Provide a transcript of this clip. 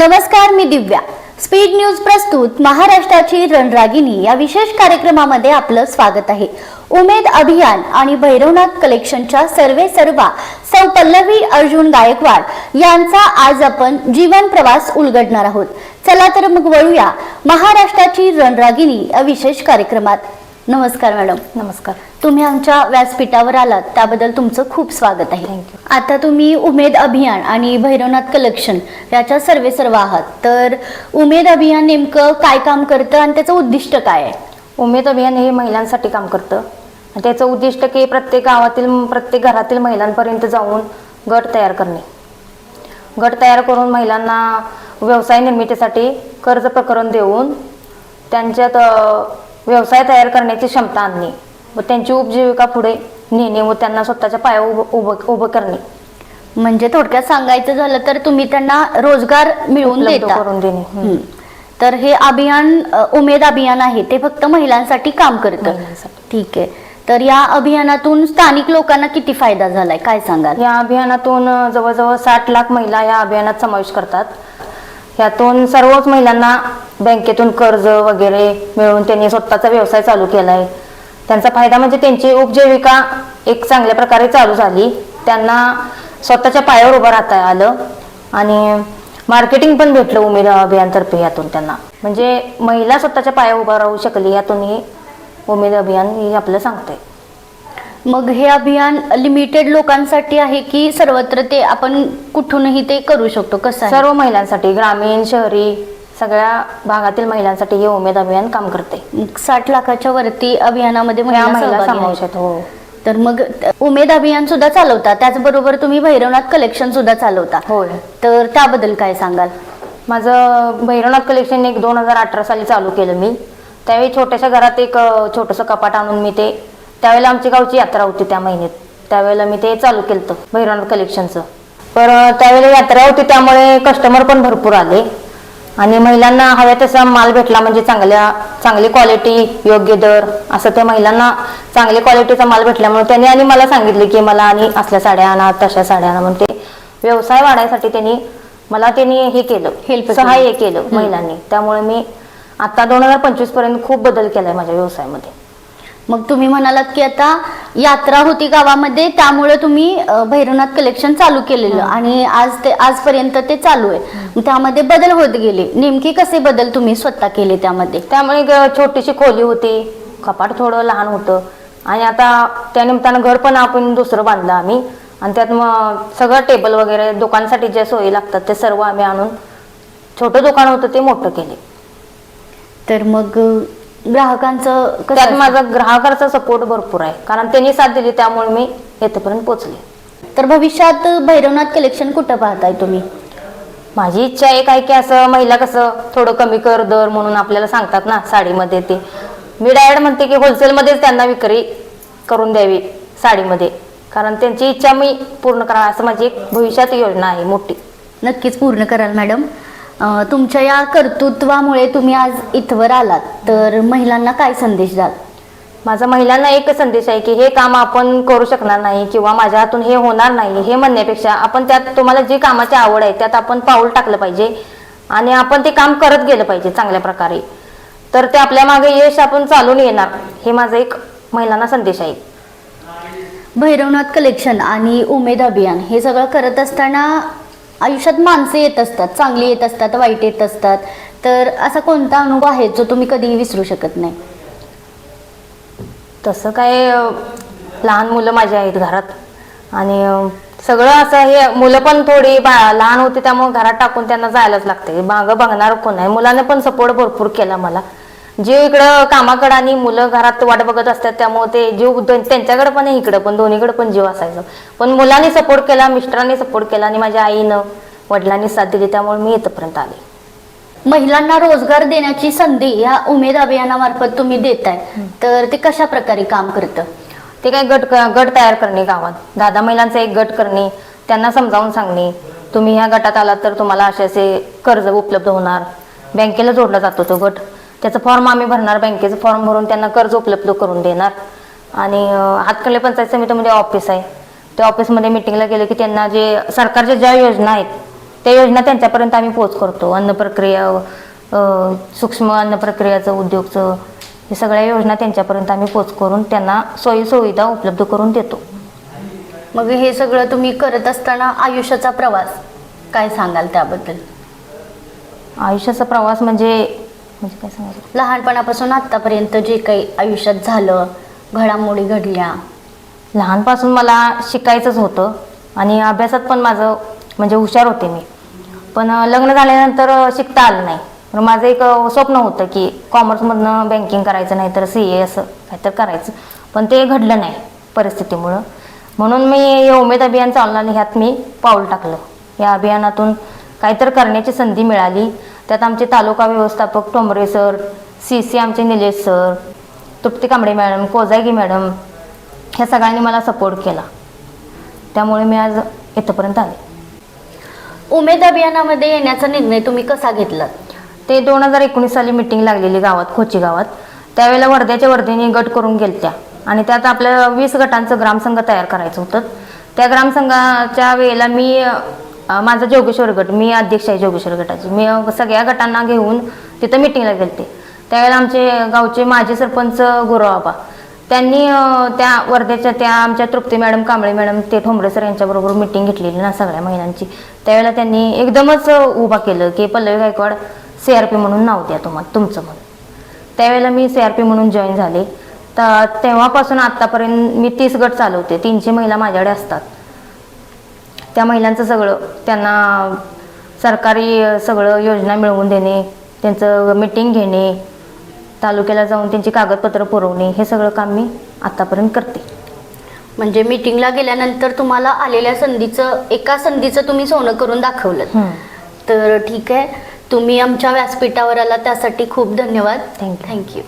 नमस्कार मी दिव्या. Speed news प्रस्तुत महाराष्ट्राची रणरागिणी या विशेष कार्यक्रमामध्ये आपलं स्वागत आहे. उमेद अभियान आणि भैरवनाथ कलेक्शनच्या सर्वे सर्वा सौ पल्लवी अर्जुन गायकवाड यांचा आज आपण जीवन प्रवास उलगडणार आहोत. चला तर मग वळूया महाराष्ट्राची रणरागिणी या विशेष कार्यक्रमात. नमस्कार मॅडम. नमस्कार. तुम्ही आमच्या व्यासपीठावर आलात त्याबद्दल तुमचं खूप स्वागत आहे. आता तुम्ही उमेद अभियान आणि भैरवनाथ कलेक्शन याच्या सर्वे सर्व आहात. तर उमेद अभियान नेमकं काय काम करतं आणि त्याचं उद्दिष्ट काय आहे? उमेद अभियान हे महिलांसाठी काम करतं. आणि त्याचं उद्दिष्ट की प्रत्येक गावातील प्रत्येक घरातील महिलांपर्यंत जाऊन गट तयार करणे. गट तयार करून महिलांना व्यवसाय निर्मितीसाठी कर्ज प्रकरण देऊन त्यांच्यात व्यवसाय तयार करण्याची क्षमता आणणे व त्यांची उपजीविका पुढे नेणे व त्यांना स्वतःच्या पायावर उभं उभं उभं करणे. म्हणजे थोडक्यात सांगायचं झालं तर तुम्ही त्यांना रोजगार मिळवून उपलब्ध देता. करून देणे. तर हे अभियान अ, उमेद अभियान आहे. ते फक्त महिलांसाठी काम करतं. महिलांसाठी. ठीक आहे. तर या अभियानातून स्थानिक लोकांना किती फायदा झालाय? काय सांगाल? या अभियानातून अ, जवळजवळ साठ लाख महिला या अभियानात समावेश करतात. ह्यातून सर्वच महिलांना बँकेतून कर्ज वगैरे मिळवून त्यांनी स्वतःचा व्यवसाय चालू केला आहे त्यांचा फायदा म्हणजे त्यांची उपजीविका एक चांगल्या प्रकारे चालू झाली. त्यांना स्वतःच्या पायावर उभं राहता आलं. आणि मार्केटिंग पण भेटलं उमेद अभियानतर्फे यातून त्यांना. म्हणजे महिला स्वतःच्या पायावर उभं राहू शकली यातून ही उमेद अभियान हे आपलं सांगते मग हे अभियान लिमिटेड लोकांसाठी आहे की सर्वत्र ते आपण कुठूनही ते करू शकतो? कसं आहे? सर्व महिलांसाठी ग्रामीण शहरी सगळ्या भागातील महिलांसाठी हे उमेद अभियान काम करते. मग साठ लाखाच्या वरती अभियानामध्ये या महिला महिला सहभागी समावेश आहेत. आहेत हो. तर मग उमेद अभियान सुद्धा चालवता त्याचबरोबर तुम्ही भैरवनाथ कलेक्शन सुद्धा चालवता. होय. तर त्याबद्दल काय सांगाल? माझं भैरवनाथ कलेक्शन एक दोन हजार अठरा साली चालू केलं मी. त्यावेळी छोट्याशा घरात एक अ, छोटंसं कपाट आणून मी ते त्यावेळेला आमची गावची यात्रा होती त्या महिन्यात. त्यावेळेला मी ते चालू केलं होतं भैरवनाथ कलेक्शनचं पण त्यावेळेला यात्रा होती त्यामुळे कस्टमर पण भरपूर आले. आणि महिलांना हव्या तसा माल भेटला म्हणजे चांगल्या चांगली क्वालिटी योग्य दर असं त्या महिलांना चांगली क्वालिटीचा माल भेटल्यामुळे त्यांनी आणि मला सांगितले की मला आणि असल्या साड्या आणा तशा साड्या आणा म्हणून ते व्यवसाय वाढायसाठी त्यांनी मला त्यांनी हे केलं केलं. सहाय्य केलं महिलांनी. त्यामुळे मी आता दोन हजार पंचवीसपर्यंत खूप बदल केलाय माझ्या व्यवसायामध्ये. मग तुम्ही म्हणालात की आता यात्रा होती गावामध्ये त्यामुळे तुम्ही भैरवनाथ कलेक्शन चालू केलेलं. आणि आज ते आजपर्यंत ते चालू आहे. त्यामध्ये बदल होत गेले. नेमके कसे बदल तुम्ही स्वतः केले त्यामध्ये? त्यामुळे छोटीशी खोली होती. कपाट थोडं लहान होतं. आणि आता त्या निमित्तानं घर पण आपण दुसरं बांधलं आम्ही. आणि त्यात मग सगळं टेबल वगैरे दुकानसाठी ज्या सोयी लागतात ते सर्व आम्ही आणून छोटं दुकान होतं ते मोठं केले. तर मग ग्राहकांचं कसं त्यात? माझा ग्राहकाचा सपोर्ट भरपूर आहे. कारण त्यांनी साथ दिली त्यामुळे मी येथेपर्यंत पोहोचले. तर भविष्यात भैरवनाथ कलेक्शन कुठं पाहताय तुम्ही? माझी इच्छा एक आहे की असं महिला कसं थोडं कमी कर दर म्हणून आपल्याला सांगतात ना साडीमध्ये ते. मी डायरेक्ट म्हणते की होलसेलमध्येच त्यांना विक्री करून द्यावी साडीमध्ये. कारण त्यांची इच्छा मी पूर्ण करा असं माझी एक भविष्यात योजना आहे मोठी. नक्कीच पूर्ण कराल मॅडम. तुमच्या या कर्तृत्वामुळे तुम्ही आज इथवर आलात. तर महिलांना काय संदेश द्याल? माझा महिलांना एकच संदेश आहे की हे काम आपण करू शकणार नाही किंवा माझ्या हातून हे होणार नाही हे म्हणण्यापेक्षा आपण त्यात तुम्हाला जी कामाची आवड आहे त्यात आपण पाऊल टाकलं पाहिजे आणि आपण ते काम करत गेलं पाहिजे चांगल्या प्रकारे. तर ते आपल्या मागे यश आपण चालून येणार हे माझा एक महिलांना संदेश आहे. भैरवनाथ कलेक्शन आणि उमेद अभियान हे सगळं करत असताना आयुष्यात माणसं येत असतात चांगली येत असतात वाईट येत असतात. तर असा कोणता अनुभव आहे जो तुम्ही कधीही विसरू शकत नाही? तसं काय अं, लहान मुलं माझी आहेत घरात. आणि अं, सगळं असं हे मुलं पण थोडी बा लहान होती त्यामुळे घरात टाकून त्यांना जायलाच लागते मागं बघणार कोण आहे? मुलाने पण सपोर्ट भरपूर केला मला. जीव इकडं कामाकडं आणि मुलं घरात वाट बघत असतात त्यामुळे ते जीव त्यांच्याकडे पण आहे इकडं पण दोन्हीकडे पण जीव असायचं. पण मुलांनी सपोर्ट केला मिस्टरांनी सपोर्ट केला आणि माझ्या आईनं वडिलांनी साथ दिली त्यामुळे मी इथपर्यंत आले. महिलांना रोजगार देण्याची संधी या उमेद अभियानामार्फत तुम्ही देताय. तर ते कशा प्रकारे काम करतं? ते काय गट गट तयार करणे गावात. दहा महिलांचा एक गट करणे त्यांना समजावून सांगणे. तुम्ही ह्या गटात आलात तर तुम्हाला असे असे कर्ज उपलब्ध होणार. बँकेला जोडला जातो तो गट. त्याचं फॉर्म आम्ही भरणार बँकेचं फॉर्म भरून त्यांना कर्ज उपलब्ध करून देणार. आणि अं, हातकणंगले पंचायत समितीमध्ये ऑफिस आहे. त्या ऑफिसमध्ये मिटिंगला गेले की त्यांना जे सरकारच्या ज्या योजना आहेत त्या योजना त्यांच्यापर्यंत आम्ही पोच करतो. अन्न प्रक्रिया सूक्ष्म अन्न प्रक्रियाचं उद्योगचं हे सगळ्या योजना त्यांच्यापर्यंत आम्ही पोच करून त्यांना सोयी सुविधा उपलब्ध करून देतो. मग हे सगळं तुम्ही करत असताना आयुष्याचा प्रवास काय सांगाल त्याबद्दल? आयुष्याचा प्रवास म्हणजे म्हणजे काय सांगायचं? लहानपणापासून आतापर्यंत जे काही आयुष्यात झालं घडामोडी घडल्या लहानपासून मला शिकायचंच होतं आणि अभ्यासात पण माझं म्हणजे हुशार होते मी. पण लग्न झाल्यानंतर शिकता आलं नाही. तर माझं एक स्वप्न होतं की कॉमर्समधनं बँकिंग करायचं नाही तर सी ए असं काहीतरी करायचं. पण ते घडलं नाही परिस्थितीमुळं. म्हणून मी हे उमेद अभियान चालणार ह्यात मी पाऊल टाकलं. या अभियानातून काहीतरी करण्याची संधी मिळाली. त्यात आमचे तालुका व्यवस्थापक टोंबरे सर सी सी आमचे Nilesh sir Trupti Kamble madam कोजागी madam ह्या सगळ्यांनी मला सपोर्ट केला. त्यामुळे मी आज इथंपर्यंत आले. उमेद अभियानामध्ये येण्याचा निर्णय तुम्ही कसा घेतला ते दोन हजार एकोणीस साली मिटिंग लागलेली गावात खोची गावात. त्यावेळेला वर्ध्याच्या वर्धेने गट करून गेलत्या. आणि त्यात आपल्या वीस गटांचं ग्रामसंघ तयार करायचं होतं. त्या ग्रामसंघाच्या वेळेला मी माझा जोगेश्वर गट मी अध्यक्ष आहे जोगेश्वर गटाची. मी सगळ्या गटांना घेऊन तिथं मिटिंगला गेलते. त्यावेळेला आमचे गावचे माजी सरपंच गुरुबाबा त्यांनी त्या वर्ध्याच्या त्या आमच्या तृप्ती मॅडम कांबळे मॅडम ते ठोंबरे सर यांच्याबरोबर मिटिंग घेतलेली ना सगळ्या महिलांची. त्यावेळेला त्यांनी एकदमच उभा केलं की Pallavi Gaikwad C R P म्हणून नाव द्या तुम्हाला तुमचं म्हणून. त्यावेळेला मी सी आर पी म्हणून जॉईन झाले. तर तेव्हापासून आत्तापर्यंत मी तीस गट चालवते. तीनशे महिला माझ्याकडे असतात. त्या महिलांचं सगळं त्यांना सरकारी सगळं योजना मिळवून देणे त्यांचं मिटिंग घेणे तालुक्याला जाऊन त्यांची कागदपत्र पुरवणे हे सगळं काम मी आत्तापर्यंत करते. म्हणजे मीटिंगला गेल्यानंतर तुम्हाला आलेल्या संधीचं एका संधीचं तुम्ही सोनं करून दाखवलं. तर ठीक आहे. तुम्ही आमच्या व्यासपीठावर आला त्यासाठी खूप धन्यवाद. You. थँक्यू